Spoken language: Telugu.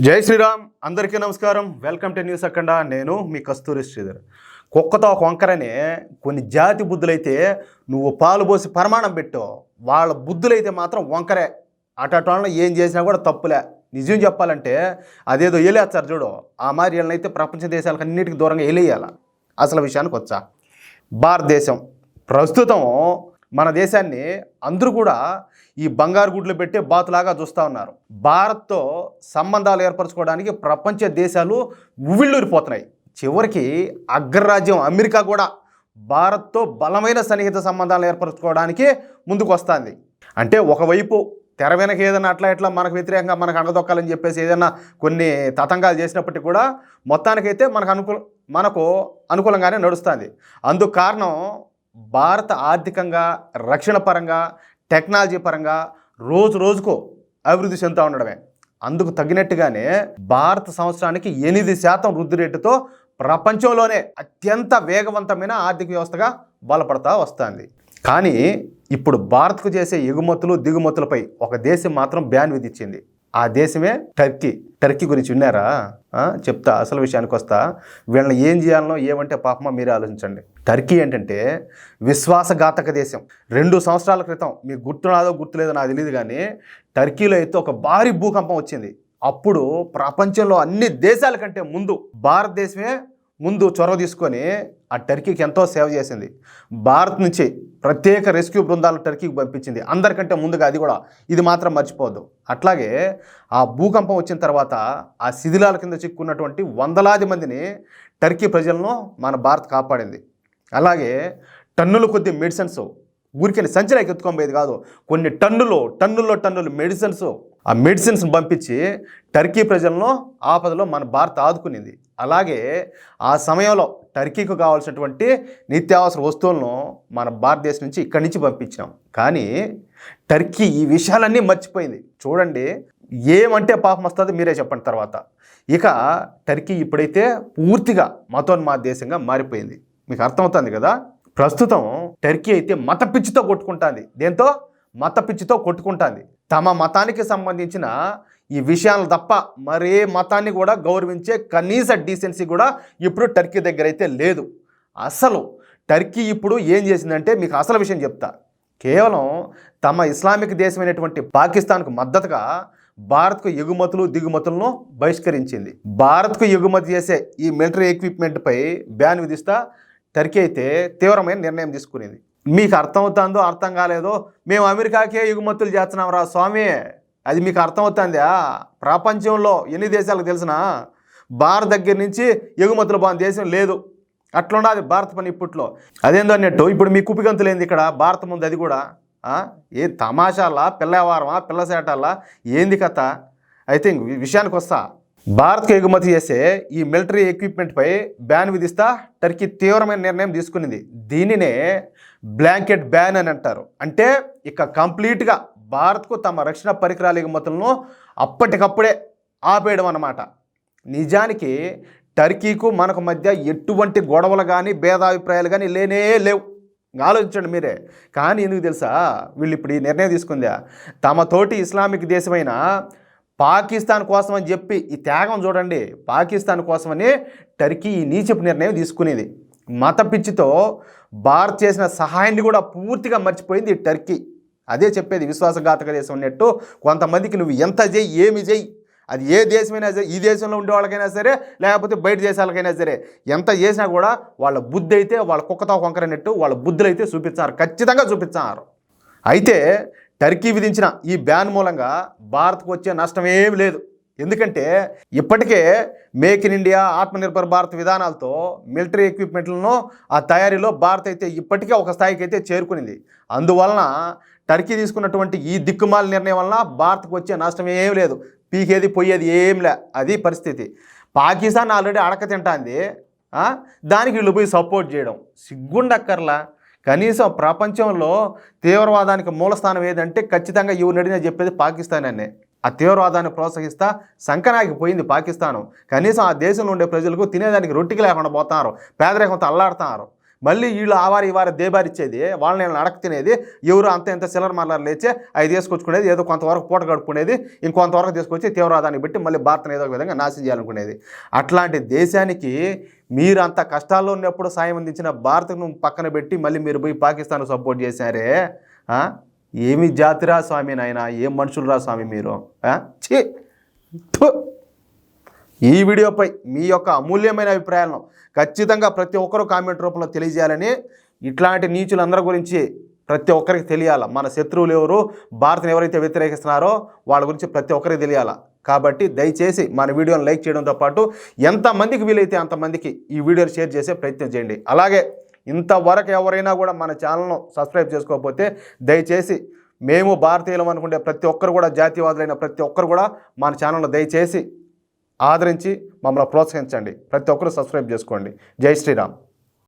జై శ్రీరామ్ అందరికీ నమస్కారం. వెల్కమ్ టు న్యూస్ అక్కడ నేను మీ కస్తూరి శ్రీధర్. కుక్కతో ఒక కొన్ని జాతి బుద్ధులైతే నువ్వు పాలు పోసి ప్రమాణం పెట్టు. వాళ్ళ బుద్ధులైతే మాత్రం వంకరే. అటోళ్ళని ఏం చేసినా కూడా తప్పులే. నిజం చెప్పాలంటే అదేదో ఏలేస్తారు చూడు. ఆ మారి వీళ్ళనైతే ప్రపంచ దేశాలకు అన్నిటికీ దూరంగా ఏలేయాల. అసలు విషయానికి వచ్చా? భారతదేశం. ప్రస్తుతం మన దేశాన్ని అందరూ కూడా ఈ బంగారు గుడ్లు పెట్టే బాతులాగా చూస్తూ ఉన్నారు. భారత్తో సంబంధాలు ఏర్పరచుకోవడానికి ప్రపంచ దేశాలు ఉవ్విళ్ళూరిపోతున్నాయి. చివరికి అగ్రరాజ్యం అమెరికా కూడా భారత్తో బలమైన సన్నిహిత సంబంధాలు ఏర్పరచుకోవడానికి ముందుకు వస్తుంది అంటే ఒకవైపు తెర వెనక ఏదైనా అట్లా ఇట్లా మనకు వ్యతిరేకంగా మనకు అండదొక్కాలని చెప్పేసి ఏదైనా కొన్ని తతంగాలు చేసినప్పటికీ కూడా మొత్తానికైతే మనకు అనుకూల మనకు అనుకూలంగానే నడుస్తుంది. అందుకు కారణం భారత ఆర్థికంగా రక్షణ పరంగా టెక్నాలజీ పరంగా రోజు రోజుకు అభివృద్ధి చెందుతూ ఉండడమే. అందుకు తగినట్టుగానే భారత సంవత్సరానికి ఎనిమిది శాతం వృద్ధి రేటుతో ప్రపంచంలోనే అత్యంత వేగవంతమైన ఆర్థిక వ్యవస్థగా బలపడతా వస్తుంది. కానీ ఇప్పుడు భారత్కు చేసే ఎగుమతులు దిగుమతులపై ఒక దేశం మాత్రం బ్యాన్ విధించింది. ఆ దేశమే టర్కీ. టర్కీ గురించి విన్నారా? చెప్తా అసలు విషయానికి వస్తా. వీళ్ళని ఏం చేయాలనో ఏమంటే పాపమా మీరే ఆలోచించండి. టర్కీ ఏంటంటే విశ్వాసఘాతక దేశం. రెండు సంవత్సరాల క్రితం మీకు గుర్తునాదో గుర్తులేదో నాకు తెలియదు కానీ టర్కీలో అయితే ఒక భారీ భూకంపం వచ్చింది. అప్పుడు ప్రపంచంలో అన్ని దేశాల కంటే ముందు భారతదేశమే ముందు చొరవ తీసుకొని ఆ టర్కీకి ఎంతో సేవ చేసింది. భారత్ నుంచి ప్రత్యేక రెస్క్యూ బృందాలు టర్కీకి పంపించింది. అందరికంటే ముందుగా అది కూడా. ఇది మాత్రం మర్చిపోవద్దు. అట్లాగే ఆ భూకంపం వచ్చిన తర్వాత ఆ శిథిలాల కింద చిక్కున్నటువంటి వందలాది మందిని టర్కీ ప్రజలను మన భారత్ కాపాడింది. అలాగే టన్నుల కొద్ది మెడిసిన్స్ ఊరికెళ్ళి సంచలకి ఎత్తుకొని పోయేది కాదు. కొన్ని టన్నులు టన్నుల్లో టన్నులు మెడిసిన్స్ ఆ మెడిసిన్స్ పంపించి టర్కీ ప్రజలను ఆపదలో మన భారత్ ఆదుకునింది. అలాగే ఆ సమయంలో టర్కీకి కావాల్సినటువంటి నిత్యావసర వస్తువులను మన భారతదేశం నుంచి ఇక్కడి నుంచి పంపించాం కానీ టర్కీ ఈ విషయాలన్నీ మర్చిపోయింది. చూడండి ఏమంటే పాపం వస్తుంది మీరే చెప్పండి తర్వాత. ఇక టర్కీ ఇప్పుడైతే పూర్తిగా మతోన్మాద దేశంగా మారిపోయింది. మీకు అర్థమవుతుంది కదా? ప్రస్తుతం టర్కీ అయితే మత పిచ్చితో కొట్టుకుంటుంది. దేంతో? మత పిచ్చితో కొట్టుకుంటుంది. తమ మతానికి సంబంధించిన ఈ విషయాలు తప్ప మరే మతాన్ని కూడా గౌరవించే కనీస డీసెన్సీ కూడా ఇప్పుడు టర్కీ దగ్గర అయితే లేదు. అసలు టర్కీ ఇప్పుడు ఏం చేసిందంటే మీకు అసలు విషయం చెప్తా. కేవలం తమ ఇస్లామిక్ దేశమైనటువంటి పాకిస్తాన్కు మద్దతుగా భారత్కు ఎగుమతులు దిగుమతులను బహిష్కరించింది. భారత్కు ఎగుమతి చేసే ఈ మిలిటరీ ఎక్విప్మెంట్పై బ్యాన్ విధిస్తా టర్కీ అయితే తీవ్రమైన నిర్ణయం తీసుకునేది. మీకు అర్థమవుతుందో అర్థం కాలేదో మేము అమెరికాకే ఎగుమతులు చేస్తున్నాం రా స్వామి. అది మీకు అర్థమవుతుందా. ప్రపంచంలో ఎన్ని దేశాలకు తెలిసిన భారత్ దగ్గర నుంచి ఎగుమతులు బాగా దేశం లేదు. అట్లున్నది భారత పని ఇప్పట్లో. అదేందో అన్నట్టు ఇప్పుడు మీ కుపిగంతులు ఏంది ఇక్కడ భారత ముందు అది కూడా. ఏ తమాషాలా పిల్లవారమా పిల్లసేటాలా ఏంది కథ? ఐ థింక్ విషయానికి వస్తా. భారత్కు ఎగుమతి చేసే ఈ మిలిటరీ ఎక్విప్మెంట్పై బ్యాన్ విధిస్తా టర్కీ తీవ్రమైన నిర్ణయం తీసుకునింది. దీనినే బ్లాంకెట్ బ్యాన్ అని అంటారు. అంటే ఇక కంప్లీట్గా భారత్కు తమ రక్షణ పరికరాల ఎగుమతులను అప్పటికప్పుడే ఆపేయడం అన్నమాట. నిజానికి టర్కీకు మనకు మధ్య ఎటువంటి గొడవలు కానీ భేదాభిప్రాయాలు కానీ లేనే లేవు. ఆలోచించండి మీరే. కానీ ఎందుకు తెలుసా? వీళ్ళు ఇప్పుడు ఈ నిర్ణయం తీసుకుందా? తమ తోటి ఇస్లామిక్ దేశమైన పాకిస్తాన్ కోసం అని చెప్పి ఈ త్యాగం చూడండి. పాకిస్తాన్ కోసమని టర్కీ ఈ నీచపు నిర్ణయం తీసుకునేది. మత పిచ్చితో భారత్ చేసిన సహాయాన్ని కూడా పూర్తిగా మర్చిపోయింది ఈ టర్కీ. అదే చెప్పేది విశ్వాసఘాతక దేశం అన్నట్టు కొంతమందికి నువ్వు ఎంత చెయ్యి ఏమి చేయి అది ఏ దేశమైనా సరే ఈ దేశంలో ఉండే వాళ్ళకైనా సరే లేకపోతే బయట దేశాలకైనా సరే ఎంత చేసినా కూడా వాళ్ళ బుద్ధి అయితే వాళ్ళ కుక్కతో కొంకరన్నట్టు వాళ్ళ బుద్ధులు అయితే చూపించారు ఖచ్చితంగా చూపించారు. అయితే టర్కీ విధించిన ఈ బ్యాన్ మూలంగా భారత్కు వచ్చే నష్టం ఏమి లేదు. ఎందుకంటే ఇప్పటికే make in India Atmanirbhar Bharat military military ఎక్విప్మెంట్లను ఆ తయారీలో భారత్ అయితే ఇప్పటికే ఒక స్థాయికి అయితే చేరుకునింది. అందువలన టర్కీ తీసుకున్నటువంటి ఈ దిక్కుమాల నిర్ణయం వలన భారత్కు వచ్చే నష్టం ఏం లేదు. పీకేది పోయేది ఏం లే అది పరిస్థితి. పాకిస్తాన్ ఆల్రెడీ అడక తింటాంది. దానికి వీళ్ళు పోయి సపోర్ట్ చేయడం. సిగ్గుండక్కర్లా? కనీసం ప్రపంచంలో తీవ్రవాదానికి మూలస్థానం ఏదంటే ఖచ్చితంగా ఇవి నడిన చెప్పేది పాకిస్తాన్ అనే. ఆ తీవ్రవాదాన్ని ప్రోత్సహిస్తా సంకనాకి పోయింది పాకిస్తాను. కనీసం ఆ దేశంలో ఉండే ప్రజలకు తినేదానికి రొట్టికి లేకుండా పోతున్నారు. పేదరికంతో అల్లాడుతున్నారు. మళ్ళీ వీళ్ళు ఆవారి ఇవారి దేబారిచ్చేది వాళ్ళని అడక తినేది ఎవరు అంత ఎంత సిల్లర్ మల్లర్ లేచి అవి తీసుకొచ్చుకునేది ఏదో కొంతవరకు పూట గడుపుకునేది ఇంకొంతవరకు తీసుకొచ్చి తీవ్రవాదాన్ని పెట్టి మళ్ళీ భారత్ని ఏదో ఒక విధంగా నాశనం చేయాలనుకునేది. అట్లాంటి దేశానికి మీరు అంత కష్టాల్లో ఉన్నప్పుడు సాయం అందించిన భారత్ను పక్కన పెట్టి మళ్ళీ మీరు పోయి పాకిస్తాన్ సపోర్ట్ చేశారే ఏమి జాతిరా స్వామి నాయన? ఏం మనుషులరా స్వామి మీరు? చే ఛీ! ఈ వీడియోపై మీ యొక్క అమూల్యమైన అభిప్రాయాలను ఖచ్చితంగా ప్రతి ఒక్కరూ కామెంట్ రూపంలో తెలియజేయాలని ఇట్లాంటి నీచులందరి గురించి ప్రతి ఒక్కరికి తెలియాల. మన శత్రువులు ఎవరు? భారత్ని ఎవరైతే వ్యతిరేకిస్తున్నారో వాళ్ళ గురించి ప్రతి ఒక్కరికి తెలియాల. కాబట్టి దయచేసి మన వీడియోని లైక్ చేయడంతో పాటు ఎంతమందికి వీలైతే అంతమందికి ఈ వీడియోని షేర్ చేసే ప్రయత్నం చేయండి. అలాగే ఇంతవరకు ఎవరైనా కూడా మన ఛానల్ను సబ్స్క్రైబ్ చేసుకోకపోతే దయచేసి మేము భారతీయులం అనుకుంటే ప్రతి ఒక్కరు కూడా జాతీయవాదులైన ప్రతి ఒక్కరు కూడా మన ఛానల్ను దయచేసి ఆదరించి మమ్మల్ని ప్రోత్సహించండి. ప్రతి ఒక్కరు సబ్స్క్రైబ్ చేసుకోండి. జై శ్రీరామ్.